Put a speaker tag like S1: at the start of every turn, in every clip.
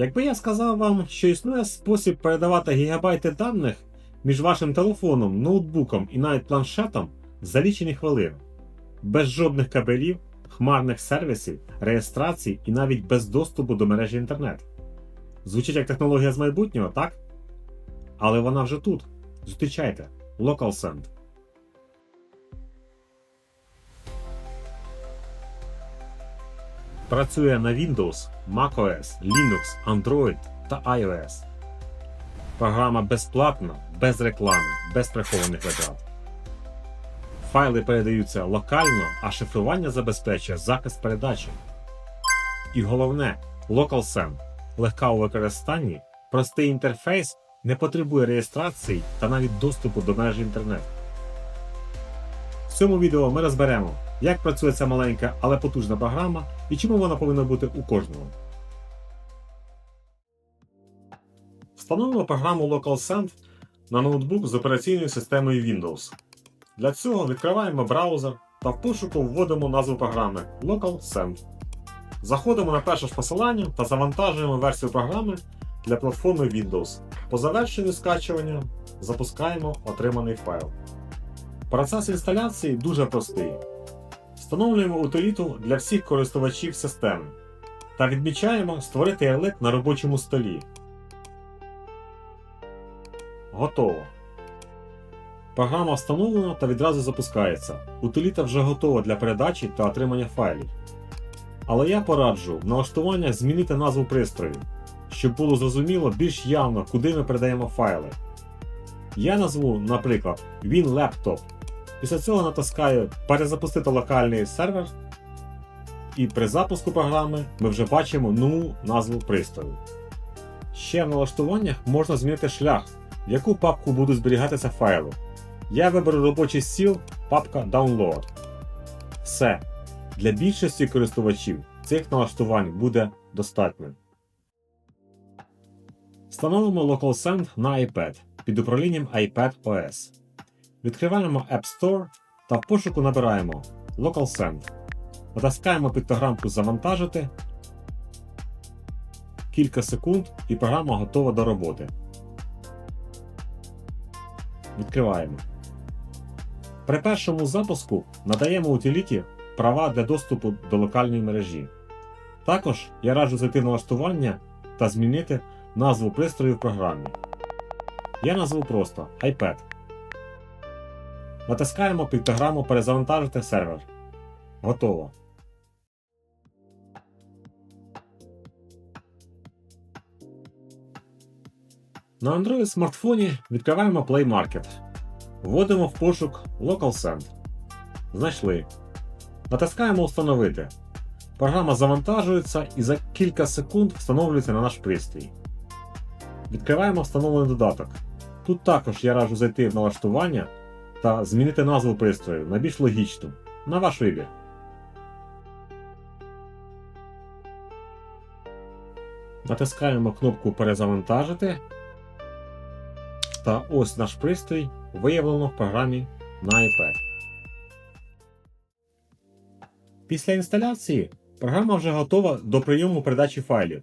S1: Якби я сказав вам, що існує спосіб передавати гігабайти даних між вашим телефоном, ноутбуком і навіть планшетом за лічені хвилини, без жодних кабелів, хмарних сервісів, реєстрацій і навіть без доступу до мережі інтернет. Звучить як технологія з майбутнього, так? Але вона вже тут. Зустрічайте LocalSend. Працює на Windows, macOS, Linux, Android та iOS. Програма безплатна, без реклами, без прихованих витрат. Файли передаються локально, а шифрування забезпечує захист передачі. І головне, LocalSend легка у використанні, простий інтерфейс, не потребує реєстрації та навіть доступу до мережі інтернет. В цьому відео ми розберемо, як працює ця маленька, але потужна програма і чому вона повинна бути у кожного. Встановимо програму LocalSend на ноутбук з операційною системою Windows. Для цього відкриваємо браузер та в пошуку вводимо назву програми LocalSend. Заходимо на перше ж посилання та завантажуємо версію програми для платформи Windows. По завершенню скачування запускаємо отриманий файл. Процес інсталяції дуже простий. Встановлюємо утиліту для всіх користувачів системи та відмічаємо створити ярлик на робочому столі. Готово. Програма встановлена та відразу запускається. Утиліта вже готова для передачі та отримання файлів. Але я пораджу в налаштуваннях змінити назву пристрою, щоб було зрозуміло більш явно, куди ми передаємо файли. Я назву, наприклад, WinLaptop. Після цього натискаю Перезапустити локальний сервер. І при запуску програми ми вже бачимо нову назву пристрою. Ще в налаштуваннях можна змінити шлях, в яку папку будуть зберігатися файли. Я виберу робочий стіл, папка Download. Все. Для більшості користувачів цих налаштувань буде достатньо. Встановимо LocalSend на iPad під управлінням iPad OS. Відкриваємо App Store та в пошуку набираємо LocalSend. Натискаємо піктограмку Завантажити. Кілька секунд і програма готова до роботи. Відкриваємо. При першому запуску надаємо утиліті права для доступу до локальної мережі. Також я раджу зайти налаштування та змінити назву пристрою в програмі. Я назву просто iPad. Натискаємо піктограму Перезавантажити сервер. Готово. На Android смартфоні відкриваємо Play Market. Вводимо в пошук LocalSend. Знайшли. Натискаємо Встановити. Програма завантажується і за кілька секунд встановлюється на наш пристрій. Відкриваємо встановлений додаток. Тут також я раджу зайти в налаштування та змінити назву пристрою на більш логічну. На ваш вибір. Натискаємо кнопку Перезавантажити. Та ось наш пристрій виявлено в програмі на iPad. Після інсталяції програма вже готова до прийому передачі файлів.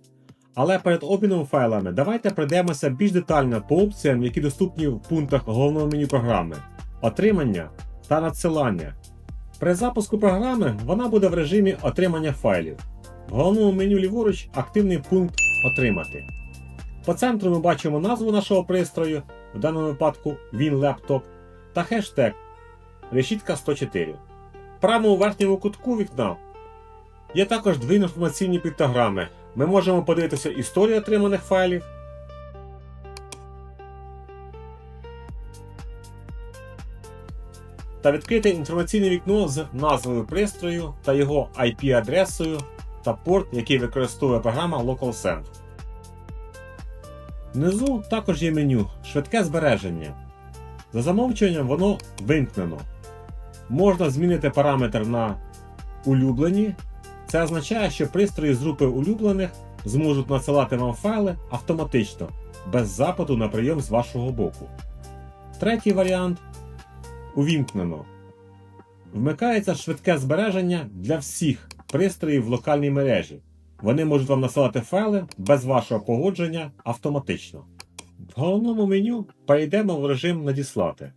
S1: Але перед обміном файлами давайте пройдемося більш детально по опціям, які доступні в пунктах головного меню програми отримання та надсилання. При запуску програми вона буде в режимі отримання файлів. В головному меню ліворуч активний пункт Отримати. По центру ми бачимо назву нашого пристрою, в даному випадку WinLaptop, та хештег Решітка 104. В правому верхньому кутку вікна є також дві інформаційні піктограми. Ми можемо подивитися історію отриманих файлів. Та відкрити інформаційне вікно з назвою пристрою та його IP-адресою та порт, який використовує програма LocalSend. Внизу також є меню Швидке збереження. За замовчуванням воно вимкнено. Можна змінити параметр на улюблені. Це означає, що пристрої з групи улюблених зможуть надсилати вам файли автоматично, без запиту на прийом з вашого боку. Третій варіант увімкнено. Вмикається швидке збереження для всіх пристроїв в локальній мережі. Вони можуть вам насилати файли без вашого погодження автоматично. В головному меню перейдемо в режим Надіслати.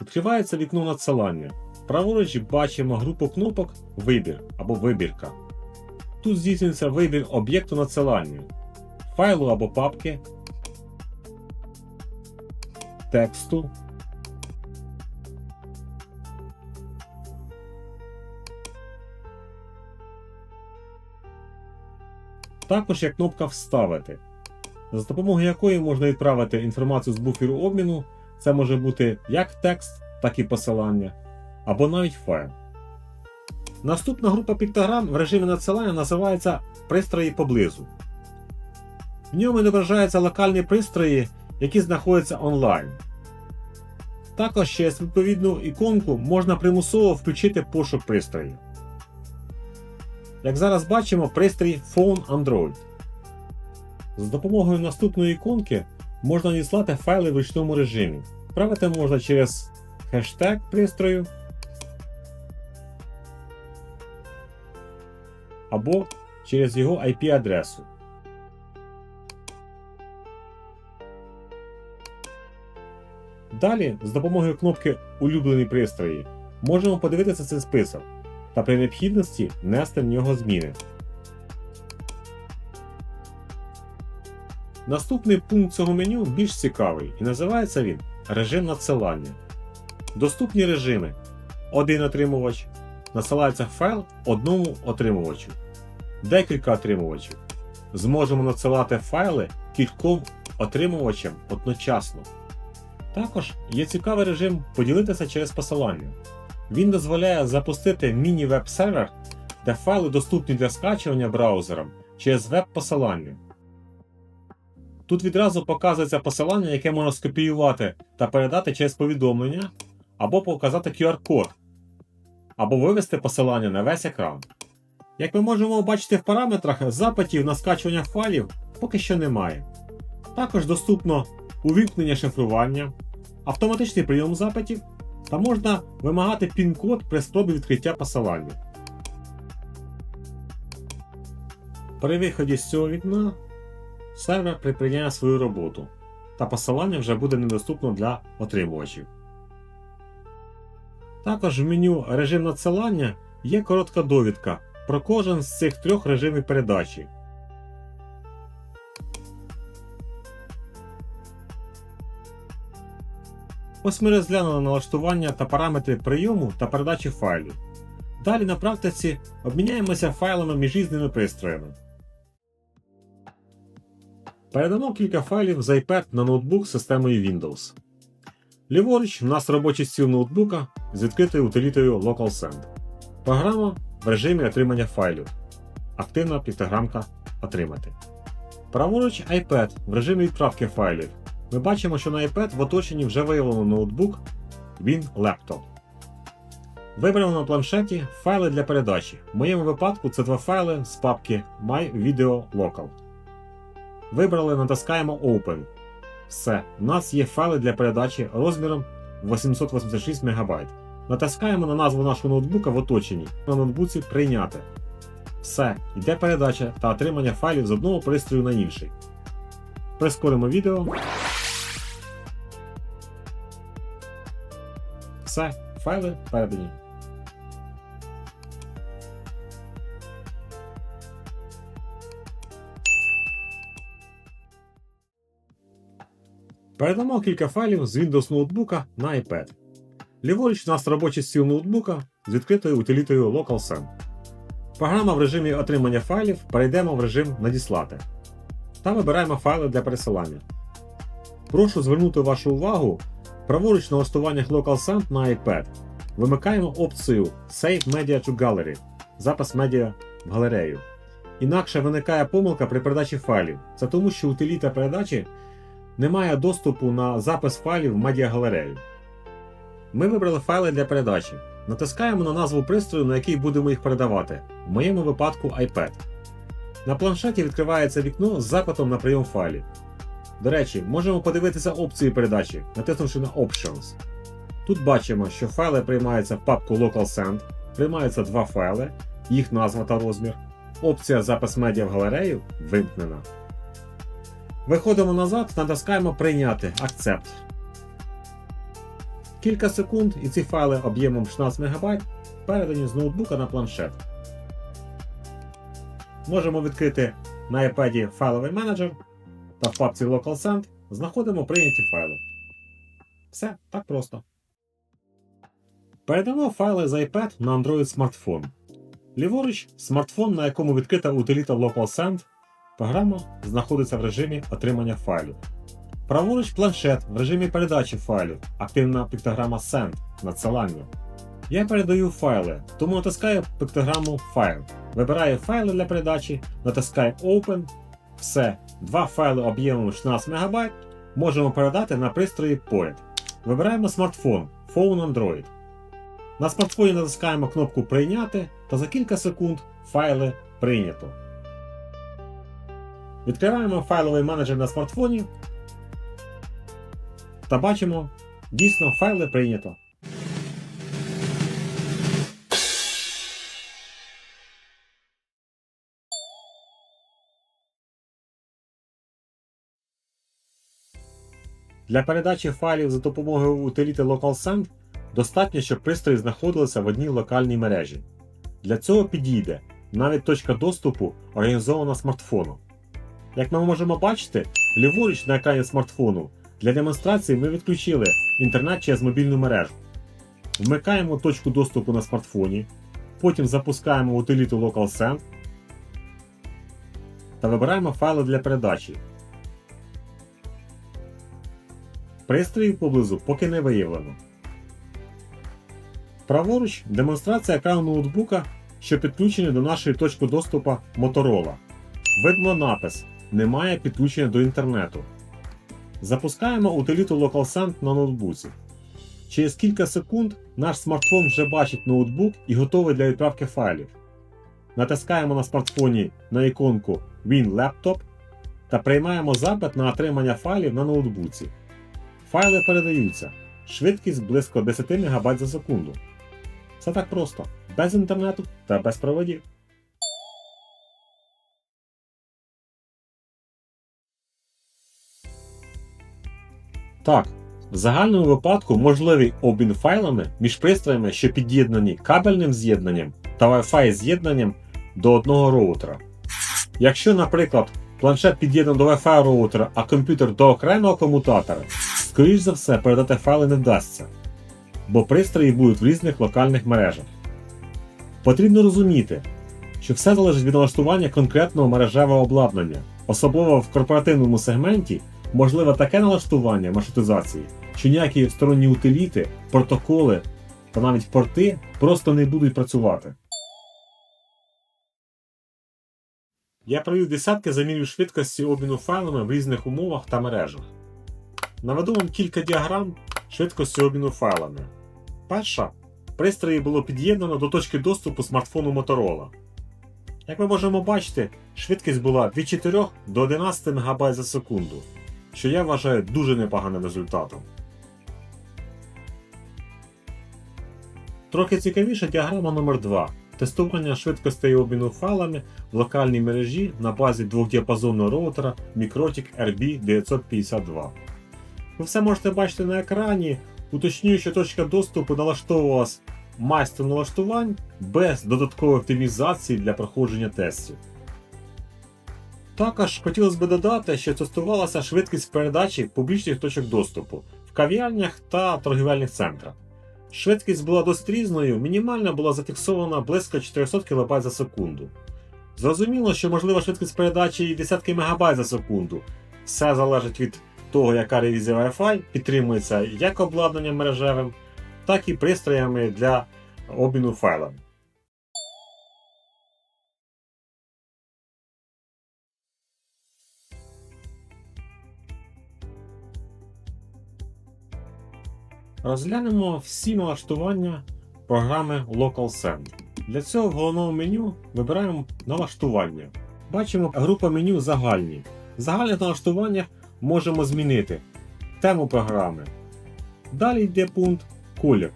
S1: Відкривається вікно надсилання. Праворуч бачимо групу кнопок Вибір або Вибірка. Тут здійснюється вибір об'єкту надсилання, файлу або папки, тексту, Також є кнопка Вставити, за допомогою якої можна відправити інформацію з буферу обміну. Це може бути як текст, так і посилання, або навіть файл. Наступна група піктограм в режимі надсилання називається Пристрої поблизу. В ньому відображаються локальні пристрої, які знаходяться онлайн. Також через відповідну іконку можна примусово включити пошук пристроїв. Як зараз бачимо, пристрій Phone Android. З допомогою наступної іконки можна надіслати файли в ручному режимі. Правити можна через хештег пристрою або через його IP-адресу. Далі, з допомогою кнопки Улюблені пристрої можемо подивитися цей список та при необхідності внести в нього зміни. Наступний пункт цього меню більш цікавий і називається він режим надсилання. Доступні режими. Один отримувач. Насилається файл одному отримувачу. Декілька отримувачів. Зможемо надсилати файли кільком отримувачам одночасно. Також є цікавий режим поділитися через посилання. Він дозволяє запустити міні-веб-сервер, де файли доступні для скачування браузером через веб-посилання. Тут відразу показується посилання, яке можна скопіювати та передати через повідомлення, або показати QR-код, або вивести посилання на весь екран. Як ми можемо бачити в параметрах, запитів на скачування файлів поки що немає. Також доступно увімкнення шифрування, автоматичний прийом запитів та можна вимагати пін-код при спробі відкриття посилання. При виході з цього вікна сервер припиняє свою роботу, та посилання вже буде недоступно для отримувачів. Також в меню режим надсилання є коротка довідка про кожен з цих трьох режимів передачі. Ось ми розглянули налаштування та параметри прийому та передачі файлів. Далі на практиці обміняємося файлами між різними пристроями. Передамо кілька файлів з iPad на ноутбук системою Windows. Ліворуч у нас робочий стіл ноутбука з відкритою утилітою LocalSend. Програма в режимі отримання файлів. Активна піктограмка Отримати. Праворуч iPad в режимі відправки файлів. Ми бачимо, що на iPad в оточенні вже виявлено ноутбук Win Laptop. Виберемо на планшеті файли для передачі. В моєму випадку це два файли з папки My Video Local. Вибрали, натискаємо Open. Все, у нас є файли для передачі розміром 886 МБ. Натискаємо на назву нашого ноутбука в оточенні. На ноутбуці Прийняти. Все, йде передача та отримання файлів з одного пристрою на інший. Прискоримо відео. Все, файли передані. Передамо кілька файлів з Windows ноутбука на iPad. Ліворуч у нас робочий стіл ноутбука з відкритою утилітою LocalSend. Програма в режимі отримання файлів перейдемо в режим Надіслати та вибираємо файли для пересилання. Прошу звернути вашу увагу праворуч на налаштуваннях LocalSend на iPad. Вимикаємо опцію Save Media to Gallery запис медіа в галерею. Інакше виникає помилка при передачі файлів. Це тому, що утиліта передачі не має доступу на запис файлів в медіагалерею. Ми вибрали файли для передачі. Натискаємо на назву пристрою, на який будемо їх передавати, в моєму випадку iPad. На планшеті відкривається вікно з запитом на прийом файлів. До речі, можемо подивитися опції передачі, натиснувши на Options. Тут бачимо, що файли приймаються в папку LocalSend, приймаються два файли, їх назва та розмір. Опція запис медіа в галерею вимкнена. Виходимо назад, натискаємо Прийняти Акцепт. Кілька секунд і ці файли об'ємом 16 МБ передані з ноутбука на планшет. Можемо відкрити на iPad файловий менеджер та в папці Local Send знаходимо прийняті файли. Все так просто. Передамо файли з iPad на Android смартфон. Ліворуч смартфон, на якому відкрита утиліта LocalSend, програма знаходиться в режимі отримання файлів. Праворуч планшет в режимі передачі файлів, активна піктограма Send надсилання. Я передаю файли, тому натискаю піктограму Файл. Вибираю файли для передачі, натискаю Open. Все, два файли об'ємом 16 МБ можемо передати на пристрої поряд. Вибираємо смартфон Phone Android. На смартфоні натискаємо кнопку Прийняти та за кілька секунд файли прийнято. Відкриваємо файловий менеджер на смартфоні та бачимо, дійсно файли прийнято. Для передачі файлів за допомогою утиліти LocalSend достатньо, щоб пристрої знаходилися в одній локальній мережі. Для цього підійде навіть точка доступу організована смартфоном. Як ми можемо бачити, ліворуч на екрані смартфону для демонстрації ми відключили інтернет через мобільну мережу. Вмикаємо точку доступу на смартфоні, потім запускаємо утиліту LocalSend та вибираємо файли для передачі. Пристроїв поблизу поки не виявлено. Праворуч демонстрація екрану ноутбука, що підключений до нашої точки доступу Motorola. Видно напис Немає підключення до інтернету. Запускаємо утиліту LocalSend на ноутбуці. Через кілька секунд наш смартфон вже бачить ноутбук і готовий для відправки файлів. Натискаємо на смартфоні на іконку Win Laptop та приймаємо запит на отримання файлів на ноутбуці. Файли передаються. Швидкість близько 10 МБ за секунду. Все так просто, без інтернету та без проводів. Так, в загальному випадку можливий обмін файлами між пристроями, що під'єднані кабельним з'єднанням та Wi-Fi з'єднанням до одного роутера. Якщо, наприклад, планшет під'єднаний до Wi-Fi роутера, а комп'ютер до окремого комутатора, скоріш за все передати файли не вдасться, бо пристрої будуть в різних локальних мережах. Потрібно розуміти, що все залежить від налаштування конкретного мережевого обладнання, особливо в корпоративному сегменті можливе таке налаштування маршрутизації, що ніякі сторонні утиліти, протоколи та навіть порти просто не будуть працювати. Я провів десятки замірів швидкості обміну файлами в різних умовах та мережах. Наведу вам кілька діаграм швидкості обміну файлами. Перша пристрої було під'єднано до точки доступу смартфону Motorola. Як ми можемо бачити, швидкість була від 4 до 11 МБ за секунду, що я вважаю дуже непоганим результатом. Трохи цікавіша діаграма номер 2 Тестування швидкостей обміну файлами в локальній мережі на базі двохдіапазонного роутера Mikrotik RB952. Ви все можете бачити на екрані. Уточнюю, що точка доступу налаштовувалась майстром налаштувань без додаткової оптимізації для проходження тестів. Також хотілося б додати, що тестувалася швидкість передачі публічних точок доступу в кав'ярнях та торгівельних центрах. Швидкість була досить різною, мінімальна була зафіксована близько 400 кБ за секунду. Зрозуміло, що можлива швидкість передачі і десятки МБ за секунду. Все залежить від того, яка ревізія Wi-Fi підтримується як обладнанням мережевим, так і пристроями для обміну файлами. Розглянемо всі налаштування програми LocalSend. Для цього в головному меню вибираємо налаштування. Бачимо група меню загальні. В загальних налаштуваннях можемо змінити тему програми. Далі йде пункт колір.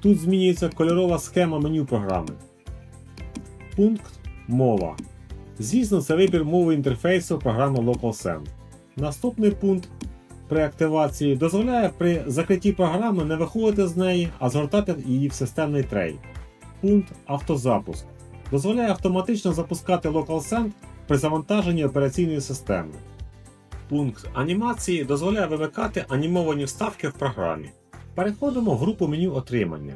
S1: Тут змінюється кольорова схема меню програми. Пункт Мова. Звісно, це вибір мови інтерфейсу програми LocalSend. Наступний пункт при активації дозволяє при закритті програми не виходити з неї, а згортати її в системний трей. Пункт Автозапуск. Дозволяє автоматично запускати LocalSend при завантаженні операційної системи. Пункт анімації дозволяє вимикати анімовані вставки в програмі. Переходимо в групу меню отримання.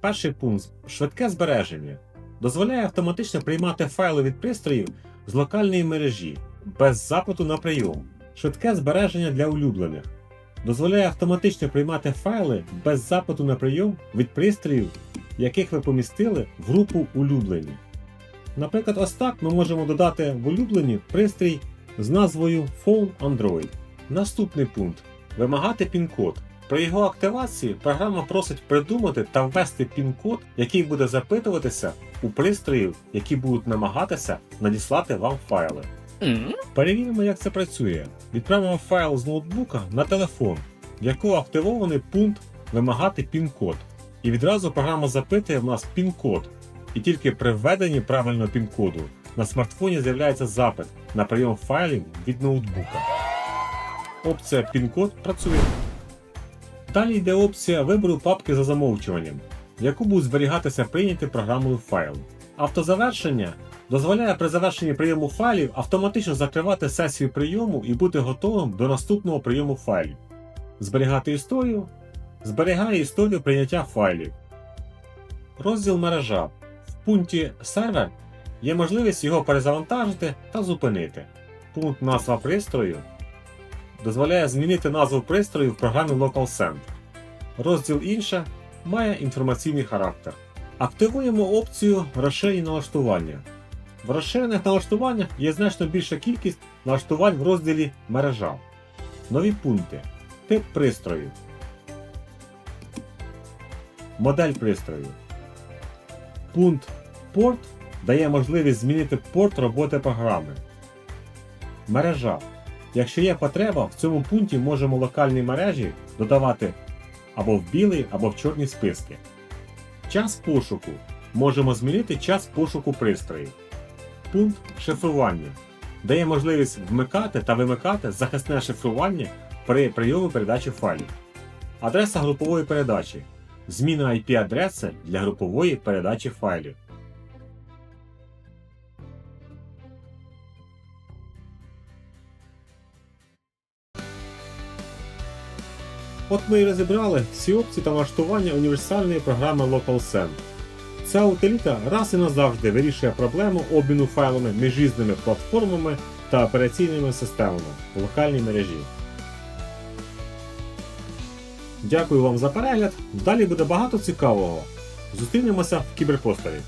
S1: Перший пункт швидке збереження. Дозволяє автоматично приймати файли від пристроїв з локальної мережі без запиту на прийом. Швидке збереження для улюблених. Дозволяє автоматично приймати файли без запиту на прийом від пристроїв, яких ви помістили в групу улюблені. Наприклад, ось так ми можемо додати в улюблені пристрій з назвою Phone Android. Наступний пункт вимагати пін-код. При його активації програма просить придумати та ввести пін-код, який буде запитуватися у пристроїв, які будуть намагатися надіслати вам файли. Перевіримо, як це працює. Відправимо файл з ноутбука на телефон, в якого активований пункт вимагати пін-код. І відразу програма запитує в нас пін-код. І тільки при введенні правильного пін-коду на смартфоні з'являється запит на прийом файлів від ноутбука. Опція пін-код працює. Далі йде опція вибору папки за замовчуванням, в яку будуть зберігатися прийняті програмою файли. Автозавершення дозволяє при завершенні прийому файлів автоматично закривати сесію прийому і бути готовим до наступного прийому файлів. Зберігати історію зберігає історію прийняття файлів. Розділ мережа. В пункті сервер є можливість його перезавантажити та зупинити. Пункт назва пристрою дозволяє змінити назву пристрою в програмі LocalSend. Розділ інше має інформаційний характер. Активуємо опцію розширені налаштування. В розширених налаштуваннях є значно більша кількість налаштувань в розділі мережа. Нові пункти. Тип пристрою. Модель пристрою. Пункт порт дає можливість змінити порт роботи програми. Мережа. Якщо є потреба, в цьому пункті можемо локальні мережі додавати або в білий, або в чорні списки. Час пошуку. Можемо змінити час пошуку пристроїв. Пункт шифрування. Дає можливість вмикати та вимикати захисне шифрування при прийомі передачі файлів. Адреса групової передачі. Зміна IP-адреси для групової передачі файлів. От ми і розібрали всі опції та налаштування універсальної програми LocalSend. Ця утиліта раз і назавжди вирішує проблему обміну файлами між різними платформами та операційними системами в локальній мережі. Дякую вам за перегляд. Далі буде багато цікавого. Зустрінемося в кіберпросторі.